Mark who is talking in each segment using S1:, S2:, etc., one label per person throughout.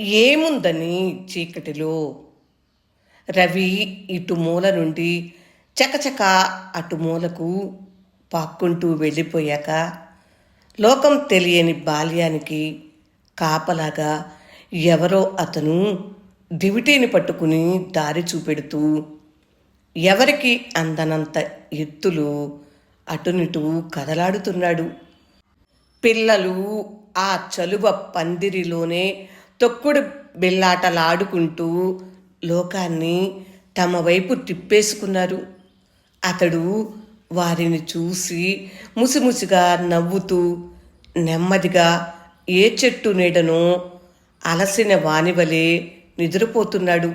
S1: ఏముందని చీకటిలో? రవి ఇటు మూల నుండి చకచక అటు మూలకు పాక్కుంటూ వెళ్ళిపోయాక లోకం తెలియని బాల్యానికి కాపలాగా ఎవరో అతను దివిటీని పట్టుకుని దారి చూపెడుతూ ఎవరికి అందనంత ఎత్తులు అటునిటు కదలాడుతున్నాడు. పిల్లలు ఆ చలువ పందిరిలోనే తొక్కుడు బిల్లాటలాడుకుంటూ లోకాన్ని తమ వైపు తిప్పేసుకున్నారు. అతడు వారిని చూసి ముసిముసిగా నవ్వుతూ నెమ్మదిగా ఏ చెట్టు నీడనో అలసిన వానివలే నిద్రపోతున్నాడు.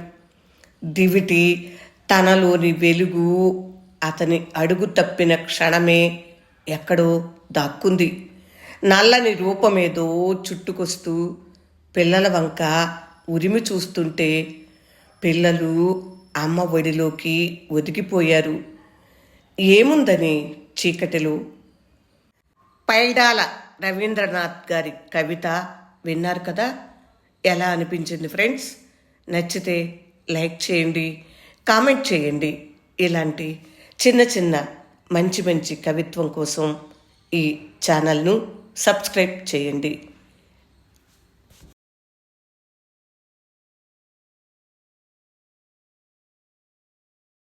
S1: దివిటి తనలోని వెలుగు అతని అడుగు తప్పిన క్షణమే ఎక్కడో దాక్కుంది. నల్లని రూపమేదో చుట్టుకొస్తూ పిల్లల వంక ఉరిమి చూస్తుంటే పిల్లలు అమ్మ ఒడిలోకి ఒదిగిపోయారు. ఏముందని చీకటిలో? పైడాల రవీంద్రనాథ్ గారి కవిత విన్నారు కదా? ఎలా అనిపించింది ఫ్రెండ్స్? నచ్చితే లైక్ చేయండి కామెంట్ చేయండి. ఇలాంటి చిన్న చిన్న మంచి మంచి కవిత్వం కోసం ఈ ఛానల్ను సబ్స్క్రైబ్ చేయండి.